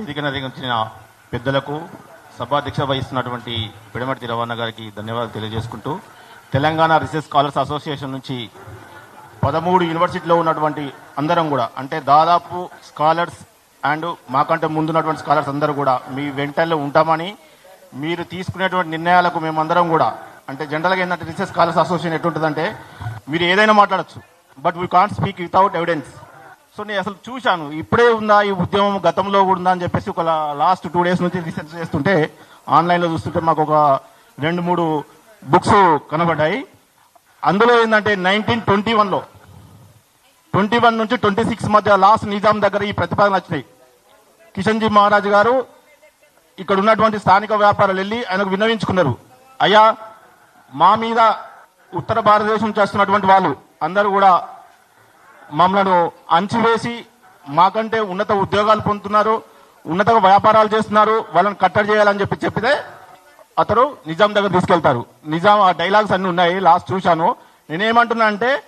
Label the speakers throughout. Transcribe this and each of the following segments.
Speaker 1: వేదిక నిర్వహించిన పెద్దలకు సభాధ్యక్ష వహిస్తున్నటువంటి పిడమటి రవాణా గారికి ధన్యవాదాలు తెలియజేసుకుంటూ తెలంగాణ రీసెర్చ్ స్కాలర్స్ అసోసియేషన్ నుంచి పదమూడు యూనివర్సిటీలో ఉన్నటువంటి అందరం కూడా అంటే దాదాపు స్కాలర్స్ అండ్ మాకంటే ముందున్నటువంటి స్కాలర్స్ అందరూ కూడా మీ వెంటనే ఉంటామని మీరు తీసుకునేటువంటి నిర్ణయాలకు మేమందరం కూడా అంటే జనరల్గా ఏంటంటే రీసెర్చ్ స్కాలర్స్ అసోసియేషన్ ఎటుంటుందంటే మీరు ఏదైనా మాట్లాడచ్చు but we can't speak without evidence. So నేను అసలు చూశాను. ఇప్పుడే ఉందా ఈ ఉద్యమం? గతంలో కూడా ఉందా అని చెప్పేసి ఒక లాస్ట్ టూ డేస్ నుంచి రీసెర్చ్ చేస్తుంటే ఆన్లైన్లో చూస్తుంటే మాకు ఒక రెండు మూడు బుక్స్ కనబడ్డాయి. అందులో ఏంటంటే నైన్టీన్ ట్వంటీ వన్లో ట్వంటీ వన్ నుంచి ట్వంటీ సిక్స్ మధ్య లాస్ట్ నిజాం దగ్గర ఈ ప్రతిపాదన వచ్చినాయి. కిషన్జీ మహారాజ్ గారు ఇక్కడ ఉన్నటువంటి స్థానిక వ్యాపారాలు వెళ్ళి ఆయనకు విన్నవించుకున్నారు. అయ్యా మా మీద ఉత్తర భారతదేశం చేస్తున్నటువంటి వాళ్ళు అందరూ కూడా మమ్మల్ని అంచివేసి మాకంటే ఉన్నత ఉద్యోగాలు పొందుతున్నారు ఉన్నత వ్యాపారాలు చేస్తున్నారు వాళ్ళని కట్టడి చేయాలని చెప్పి చెప్పితే అతడు నిజాం దగ్గర తీసుకెళ్తారు. నిజాం ఆ డైలాగ్స్ అన్ని ఉన్నాయి లాస్ట్ చూశాను. నేనేమంటున్నా అంటే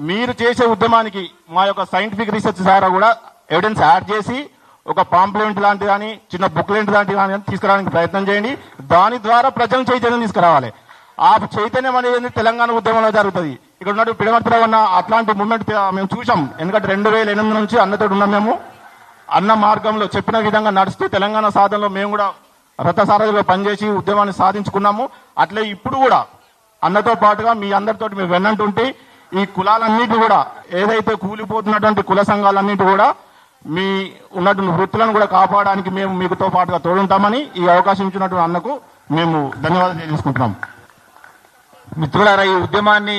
Speaker 1: మీరు చేసే ఉద్యమానికి మా యొక్క సైంటిఫిక్ రీసెర్చ్ ద్వారా కూడా ఎవిడెన్స్ యాడ్ చేసి ఒక పాంప్లెంట్ లాంటి కానీ చిన్న బుక్లెంట్ లాంటి కానీ తీసుకురావడానికి ప్రయత్నం చేయండి. దాని ద్వారా ప్రజలను చైతన్యం తీసుకురావాలి. ఆ చైతన్యం అనేది తెలంగాణ ఉద్యమంలో జరుగుతుంది. ఇక్కడ ఉన్నట్టు పిడమర్తిలో ఉన్న అట్లాంటి మూమెంట్ మేము చూసాం ఎందుకంటే రెండు వేల ఎనిమిది నుంచి అన్నతోటి ఉన్నాం మేము. అన్న మార్గంలో చెప్పిన విధంగా నడుస్తూ తెలంగాణ సాధనలో మేము కూడా రథసారథిలో పనిచేసి ఉద్యమాన్ని సాధించుకున్నాము. అట్లే ఇప్పుడు కూడా అన్నతో పాటుగా మీ అందరితోటి మేము వెన్నంటుంటే ఈ కులాలన్నిటి కూడా ఏదైతే కూలిపోతున్నటువంటి కుల సంఘాలన్నిటి కూడా మీ ఉన్నటువంటి వృత్తులను కూడా కాపాడడానికి మేము మీకుతో పాటుగా తోడుంటామని ఈ అవకాశం ఇచ్చినటువంటి అన్నకు మేము ధన్యవాదాలు తెలియజేసుకుంటున్నాం.
Speaker 2: మిత్రులారా ఈ ఉద్యమాన్ని